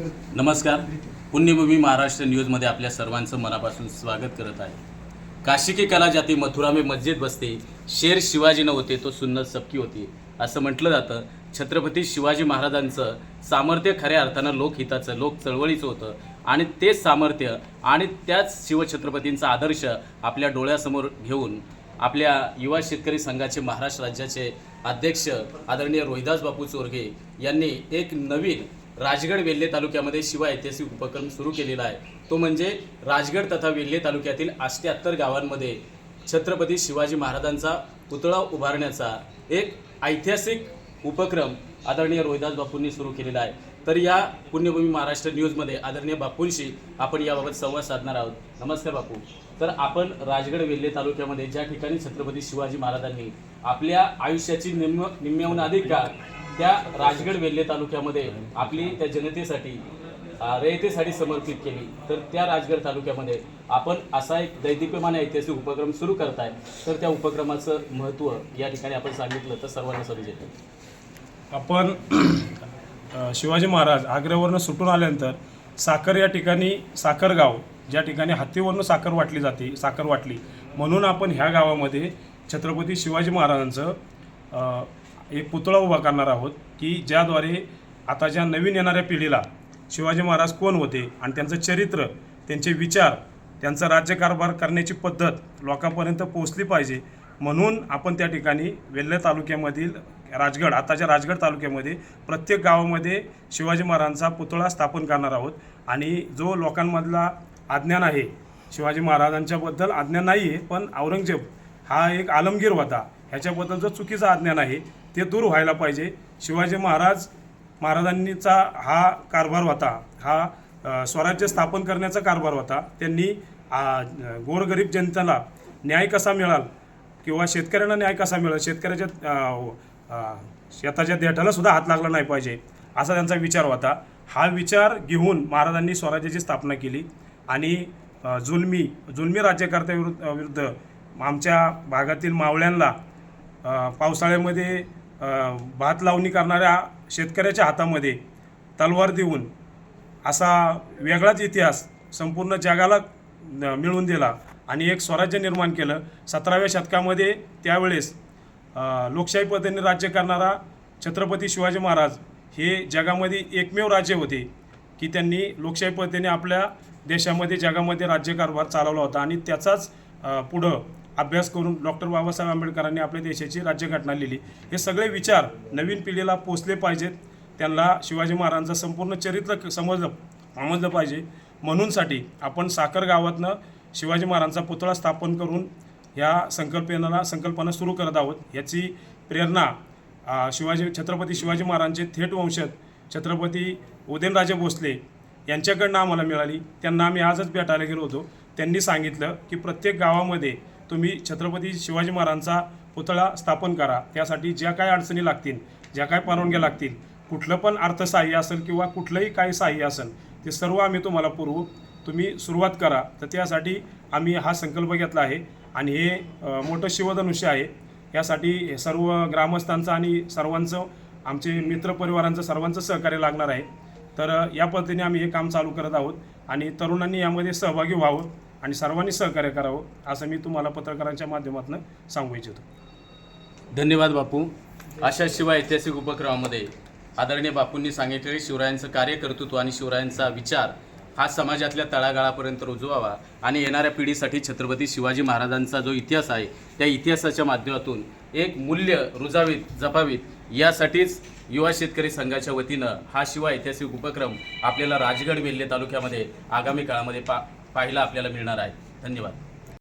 नमस्कार. पुण्यभूमी महाराष्ट्र न्यूजमध्ये आपल्या सर्वांचं मनापासून स्वागत करत आहे. काशी की कला जाती मथुरा में मस्जिद बसते शेर शिवाजी न होते तो सुन्नत सबकी होती. असं म्हटलं जातं छत्रपती शिवाजी महाराजांचं सामर्थ्य खऱ्या अर्थानं लोकहिताचं लोक चळवळीचं होतं. आणि तेच सामर्थ्य आणि त्याच शिवछत्रपतींचा आदर्श आपल्या डोळ्यासमोर घेऊन आपल्या युवा शेतकरी संघाचे महाराष्ट्र राज्याचे अध्यक्ष आदरणीय रोहिदास बापू चोरगे यांनी एक नवीन राजगड वेल्हे तालुक्यामध्ये शिवा ऐतिहासिक उपक्रम सुरू केलेला आहे. तो म्हणजे राजगड तथा वेल्हे तालुक्यातील अष्ट्याहत्तर गावांमध्ये छत्रपती शिवाजी महाराजांचा पुतळा उभारण्याचा एक ऐतिहासिक उपक्रम आदरणीय रोहिदास बापूंनी सुरू केलेला आहे. तर या पुण्यभूमी महाराष्ट्र न्यूजमध्ये आदरणीय बापूंशी आपण याबाबत संवाद साधणार आहोत. नमस्कार बापू. तर आपण राजगड वेल्हे तालुक्यामध्ये ज्या ठिकाणी छत्रपती शिवाजी महाराजांनी आपल्या आयुष्याची निम्म निम्म्याहून अधिक काळ त्या राजगड वेल्हे तालुक्यामध्ये आपली त्या जनतेसाठी रयतेसाठी समर्पित केली. तर त्या राजगड तालुक्यामध्ये आपण असा एक दैदिप्यमान ऐतिहासिक उपक्रम सुरू करताय. तर त्या उपक्रमाचं महत्त्व या ठिकाणी आपण सांगितलं तर सर्वांना समजेल. आपण शिवाजी महाराज आग्र्यावरनं सुटून आल्यानंतर साखर या ठिकाणी साखरगाव ज्या ठिकाणी हत्तीवरनं साखर वाटली जाते साखर वाटली म्हणून आपण ह्या गावामध्ये छत्रपती शिवाजी महाराजांचं एक पुतळा उभा करणार आहोत की ज्याद्वारे आताच्या नवीन येणाऱ्या पिढीला शिवाजी महाराज कोण होते आणि त्यांचं चरित्र त्यांचे विचार त्यांचा राज्यकारभार करण्याची पद्धत लोकांपर्यंत पोहोचली पाहिजे. म्हणून आपण त्या ठिकाणी वेल्हे तालुक्यामधील राजगड आताच्या राजगड तालुक्यामध्ये प्रत्येक गावामध्ये शिवाजी महाराजांचा पुतळा स्थापन करणार आहोत. आणि जो लोकांमधला अज्ञान आहे शिवाजी महाराजांच्याबद्दल आज्ञा नाही आहे पण औरंगजेब हा एक आलमगीर होता. ह्याच्याबद्दल जो चुकीचं अज्ञान आहे ते दूर व्हायला पाहिजे. शिवाजी महाराज महाराजांनीचा हा कारभार होता हा स्वराज्य स्थापन करण्याचा कारभार होता. त्यांनी गोरगरीब जनतेला न्याय कसा मिळाल किंवा शेतकऱ्यांना न्याय कसा मिळेल शेतकऱ्याच्या शेताच्या देठाला सुद्धा हात लागला नाही पाहिजे असा त्यांचा विचार होता. हा विचार घेऊन महाराजांनी स्वराज्याची स्थापना केली आणि जुलमी जुलमी राज्यकर्त्याविरुद्ध विरुद्ध आमच्या भागातील मावळ्यांना पावसाळ्यामध्ये भात लावणी करणाऱ्या शेतकऱ्याच्या हातामध्ये तलवार देऊन असा वेगळाच इतिहास संपूर्ण जगाला मिळवून दिला आणि एक स्वराज्य निर्माण केलं. सतराव्या शतकामध्ये त्यावेळेस लोकशाही पद्धतीने राज्य करणारा छत्रपती शिवाजी महाराज हे जगामध्ये एकमेव राज्य होते की त्यांनी लोकशाही पद्धतीने आपल्या देशामध्ये जगामध्ये राज्यकारभार चालवला होता आणि त्याचाच पुढं अभ्यास करून डॉक्टर बाबासाहेब आंबेडकरांनी आपल्या देशाची राज्यघटना लिहिली. हे सगळे विचार नवीन पिढीला पोचले पाहिजेत. त्यांना शिवाजी महाराजांचं संपूर्ण चरित्र समजलं समजलं पाहिजे. म्हणूनसाठी आपण साखर गावातनं शिवाजी महाराजांचा पुतळा स्थापन करून ह्या संकल्पनेला संकल्पना सुरू करत आहोत. याची प्रेरणा शिवाजी छत्रपती शिवाजी महाराजांचे थेट वंशज छत्रपती उदयनराजे भोसले यांच्याकडनं आम्हाला मिळाली. त्यांना आम्ही आजच भेटायला गेलो होतो. त्यांनी सांगितलं की प्रत्येक गावामध्ये तुम्ही छत्रपती शिवाजी महाराजांचा पुतळा स्थापन करा. त्यासाठी ज्या काय अडचणी लागतील ज्या काय परवानग्या लागतील कुठलं पण अर्थसहाय्य असेल किंवा कुठलंही काही सहाय्य असेल ते सर्व आम्ही तुम्हाला पुरवू तुम्ही सुरुवात करा. तर त्यासाठी आम्ही हा संकल्प घेतला आहे आणि हे मोठं शिवधनुष्य आहे. यासाठी हे सर्व ग्रामस्थांचं आणि सर्वांचं आमचे मित्रपरिवारांचं सर्वांचं सहकार्य लागणार आहे. तर या पद्धतीने आम्ही हे काम चालू करत आहोत आणि तरुणांनी यामध्ये सहभागी व्हावं. आणि सर्वांनी सहकार्य करावं असं मी तुम्हाला पत्रकारांच्या माध्यमातून सांगू इच्छितो. धन्यवाद बापू. अशा शिवाय ऐतिहासिक उपक्रमामध्ये आदरणीय बापूंनी सांगितलेले शिवरायांचं कार्यकर्तृत्व आणि शिवरायांचा विचार हा समाजातल्या तळागाळापर्यंत रुजवावा आणि येणाऱ्या पिढीसाठी छत्रपती शिवाजी महाराजांचा जो इतिहास आहे त्या इतिहासाच्या माध्यमातून एक मूल्य रुजावीत जपावीत यासाठीच युवा शेतकरी संघाच्या वतीनं हा शिवाय ऐतिहासिक उपक्रम आपल्याला राजगड वेल्हे तालुक्यामध्ये आगामी काळामध्ये पा पाहायला आपल्याला मिळणार आहे. धन्यवाद.